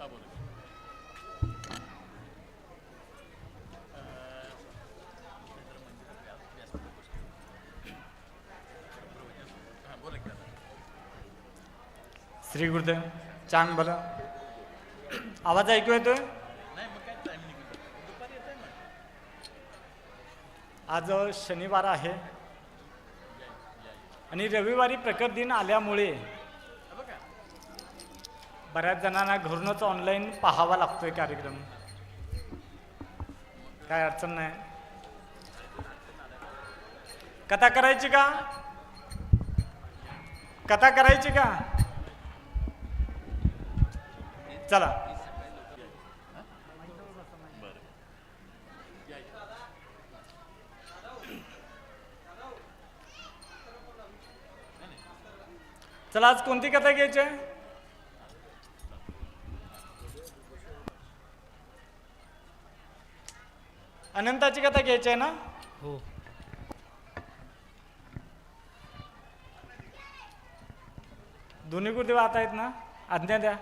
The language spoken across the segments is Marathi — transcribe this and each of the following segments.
श्री गुरुदेव चांग बोला. आवाज ऐकू येतोय? आज शनिवार आहे. आणि रविवारी प्रकट दिन आल्यामुळे बऱ्याच जणांना घरूनच ऑनलाईन पाहावा लागतोय कार्यक्रम. काय अडचण नाही. कथा करायची का? कथा करायची का? चला. चला आज कोणती कथा घ्यायची आहे? अनंताची कथा घ्यायची आहे ना? हो. दोन्ही गुरुदेव आता आहेत ना? आज्ञा द्या.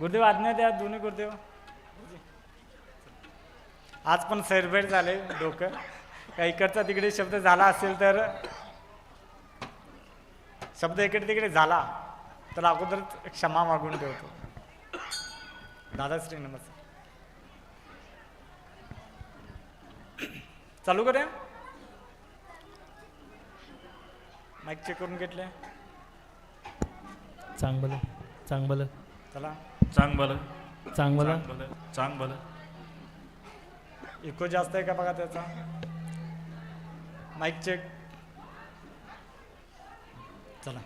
गुरुदेव आज्ञा द्या दोन्ही गुरुदेव. आज पण सैरभैर झाले डोकं. काही इकडचा तिकडे शब्द झाला असेल तर शब्द इकडे तिकडे झाला तर अगोदरच क्षमा मागून ठेवतो. दादाश्री नमस्कार. चालू करूया? माईक चेक करून घेतले. चांगलं चांगलं. चला. चांग चांगलं. चांग भलं चांग भलं इको जास्त आहे का बघा त्याचा? माईक चेक चला.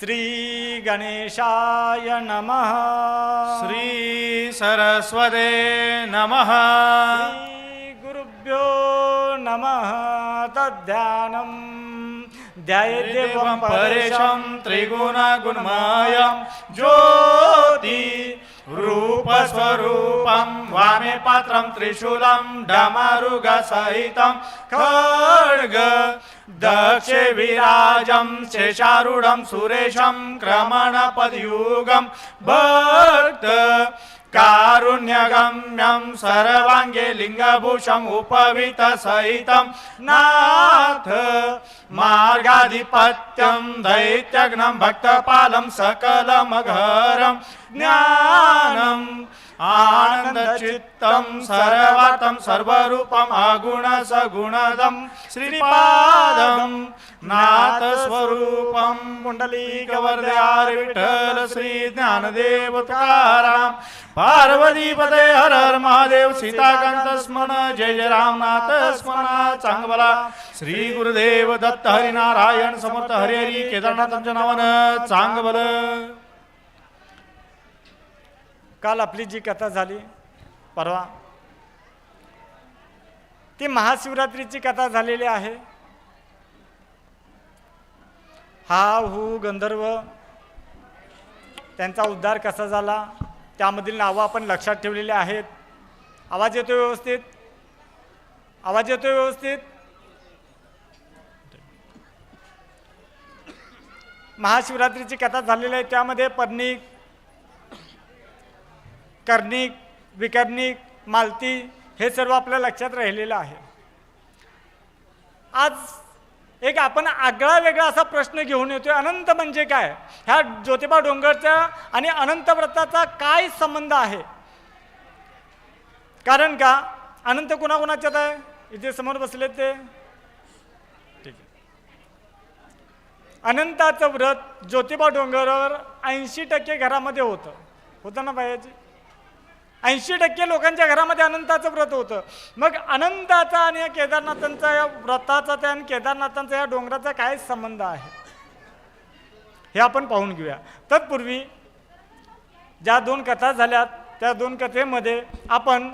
श्रीगणेशाय नमः। श्रीसरस्वते नमः। गुरुभ्यो नमः। तद्ध्यानं परेशं त्रिगुणगुणाय ज्योति रूपस्वरूपं वामे पात्रं त्रिशूलं डमरुगसहितं खड्ग दक्षे विराजं शेषारूढं सुरेशं क्रमणपदयुगं भक्त कारुण्यगम्यं सर्वाङ्गे लिङ्गभूषम् उपवितसहितं नाथ मार्गाधिपत्यं दैत्यग्नं भक्तपालं सकलमघरं ज्ञानम् आनन्दचित्तं सर्वतं सर्वरूपम् अगुणसगुणदं श्रीपादं नाथस्वरूप पुण्डलीकवर्द्यार विठ्ठल श्री ज्ञानदेव तुकाराम। पार्वतीपदे हर हर महादेव सीताकांत स्मरण जय जय रामनाथ स्मरण चांगबला श्री गुरुदेव दत्त हरिनारायण समर्थ हरिहरी केदारनाथांच्या नावानं चांगबल काल आपली जी कथा झाली परवा ती महाशिवरात्रीची कथा झालेली आहे. हा हू गंधर्व त्यांचा उद्धार कसा झाला त्यामधील नावं आपण लक्षात ठेवलेली आहेत. आवाज येतो व्यवस्थित? आवाज येतो व्यवस्थित? महाशिवरात्रीची कथा झालेली आहे त्यामध्ये पर्णिक कर्णिक विकर्णिक मालती हे सर्व आपल्या लक्षात राहिलेलं आहे. आज एक आपण आगळा वेगळा असा प्रश्न घेऊन येतोय अनंत म्हणजे काय? ह्या ज्योतिबा डोंगरचा आणि अनंत व्रताचा काय संबंध आहे? कारण का? अनंत कुणाकुणाच्यात आहे इथे समोर बसले ते. ठीक आहे. अनंताचं व्रत ज्योतिबा डोंगरावर ऐंशी टक्के घरामध्ये होतं. होतं ना बायाजी? ऐंशी टक्के लोकांच्या घरामध्ये अनंताचं व्रत होतं. मग अनंताचा आणि या केदारनाथांचा या व्रताचा त्या आणि केदारनाथांचा या डोंगराचा काय संबंध आहे? हे आपण पाहून घेऊया. तत्पूर्वी ज्या दोन कथा झाल्यात त्या दोन कथेमध्ये आपण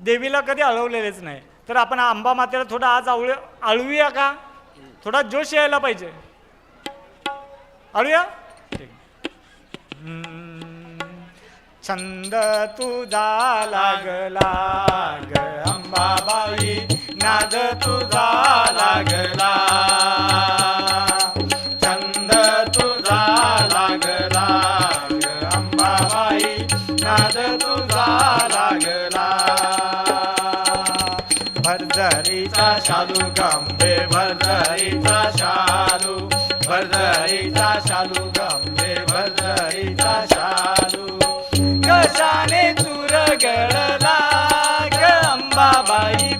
देवीला कधी अळवलेलेच नाही. तर आपण आंबा मातेला थोडा आज आवळ आळूया का? थोडा जोश यायला पाहिजे. आळूया? ठीक. छंद तुझा लागला ग अंबाबाई. नाद तुझा लागला छंद तुझा लागला ग अंबाबाई. नाद तुझा लागला भरदरीचा शालू गंबे भरदरीचा शालू. भरदरीचा शालू गंबे भरदरीचा शालू. कशाने चूर गळला ग अंबाबाई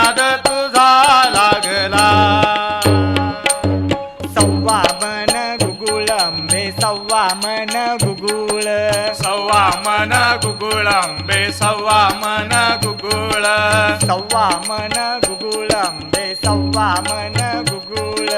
नाद तुझा लागला. सव्वा मन गुगुळ अंबे सव्वा मन गुगुळ. सव्वा मन गुगुळ अंबे सव्वा मन गुगुळ. सव्वा मन गुगुळ अंबे सव्वा मन गुगुळ.